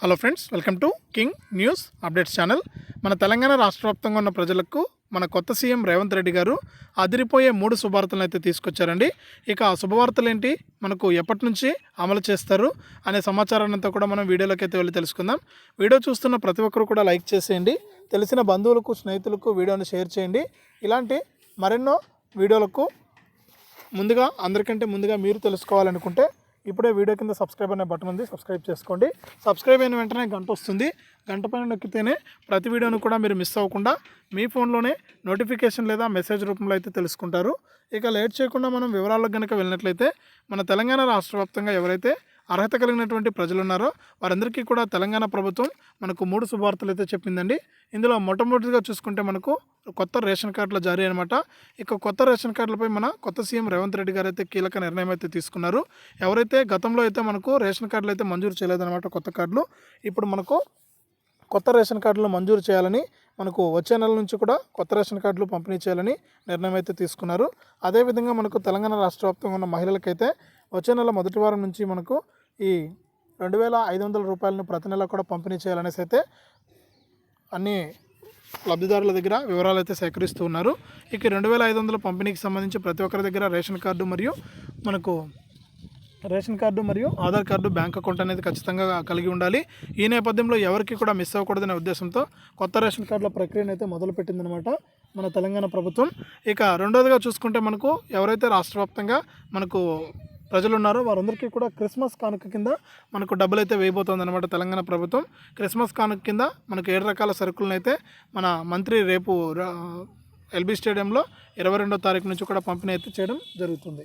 Hello friends welcome to king news updates channel. మన తెలంగాణ రాష్ట్ర వ్యాప్తంగా ఉన్న ప్రజలకు మన కొత్త సీఎం రేవంత్ రెడ్డి గారు అదిరిపోయే మూడు శుభవార్తలను అయితే తీసుకొచ్చారండి. ఇక ఆ శుభవార్తలు ఏంటి మనకు ఎప్పటి నుంచి అమలు చేస్తారు అనే సమాచారాన్ని అంతా కూడా మనం వీడియోలోకి అయితే వెళ్ళి తెలుసుకుందాం. వీడియో చూస్తున్న ప్రతి ఒక్కరు కూడా లైక్ చేసేయండి. తెలిసిన బంధువులకు స్నేహితులకు వీడియోని షేర్ చేయండి. ఇలాంటి మరెన్నో వీడియోలకు ముందుగా అందరికంటే ముందుగా మీరు తెలుసుకోవాలనుకుంటే ఇప్పుడే వీడియో కింద సబ్స్క్రైబ్ అనే బటన్ ఉంది. సబ్స్క్రైబ్ చేసుకోండి. సబ్స్క్రైబ్ అయిన వెంటనే గంట వస్తుంది. గంట పైన నొక్కితేనే ప్రతి వీడియోను కూడా మీరు మిస్ అవ్వకుండా మీ ఫోన్లోనే నోటిఫికేషన్ లేదా మెసేజ్ రూపంలో అయితే తెలుసుకుంటారు. ఇక లేట్ చేయకుండా మనం వివరాలకు కనుక వెళ్ళినట్లయితే మన తెలంగాణ రాష్ట్ర వ్యాప్తంగా ఎవరైతే అర్హత కలిగినటువంటి ప్రజలు ఉన్నారో వారందరికీ కూడా తెలంగాణ ప్రభుత్వం మనకు మూడు శుభార్తలు అయితే చెప్పిందండి. ఇందులో మొట్టమొదటిగా చూసుకుంటే మనకు కొత్త రేషన్ కార్డుల జారీ అనమాట ఇక కొత్త రేషన్ కార్డులపై మన కొత్త సీఎం రేవంత్ రెడ్డి గారు అయితే కీలక నిర్ణయం అయితే తీసుకున్నారు. ఎవరైతే గతంలో అయితే మనకు రేషన్ కార్డులు అయితే మంజూరు చేయలేదన్నమాట కొత్త కార్డులు ఇప్పుడు మనకు కొత్త రేషన్ కార్డులు మంజూరు చేయాలని మనకు వచ్చే నెల నుంచి కూడా కొత్త రేషన్ కార్డులు పంపిణీ చేయాలని నిర్ణయం అయితే తీసుకున్నారు. అదేవిధంగా మనకు తెలంగాణ రాష్ట్ర వ్యాప్తంగా ఉన్న మహిళలకైతే వచ్చే నెల మొదటి వారం నుంచి మనకు ఈ రెండు వేల ఐదు వందల రూపాయలను ప్రతి నెల కూడా పంపిణీ చేయాలనేసి అయితే అన్ని లబ్ధిదారుల దగ్గర వివరాలు అయితే సేకరిస్తూ ఉన్నారు. ఇక రెండు వేల ఐదు వందల పంపిణీకి సంబంధించి ప్రతి ఒక్కరి దగ్గర రేషన్ కార్డు మరియు మనకు రేషన్ కార్డు మరియు ఆధార్ కార్డు బ్యాంక్ అకౌంట్ అనేది ఖచ్చితంగా కలిగి ఉండాలి. ఈ నేపథ్యంలో ఎవరికి కూడా మిస్ అవ్వకూడదనే ఉద్దేశంతో కొత్త రేషన్ కార్డుల ప్రక్రియను అయితే మొదలుపెట్టిందనమాట మన తెలంగాణ ప్రభుత్వం. ఇక రెండోదిగా చూసుకుంటే మనకు ఎవరైతే రాష్ట్ర వ్యాప్తంగా మనకు ప్రజలు ఉన్నారో వారందరికీ కూడా క్రిస్మస్ కానుక కింద మనకు డబ్బులు అయితే వేయబోతోంది అనమాట తెలంగాణ ప్రభుత్వం. క్రిస్మస్ కానుక కింద మనకు ఏడు రకాల సరుకులను అయితే మన మంత్రి రేపు ఎల్బీ స్టేడియంలో ఇరవై రెండో తారీఖు నుంచి కూడా పంపిణీ అయితే చేయడం జరుగుతుంది.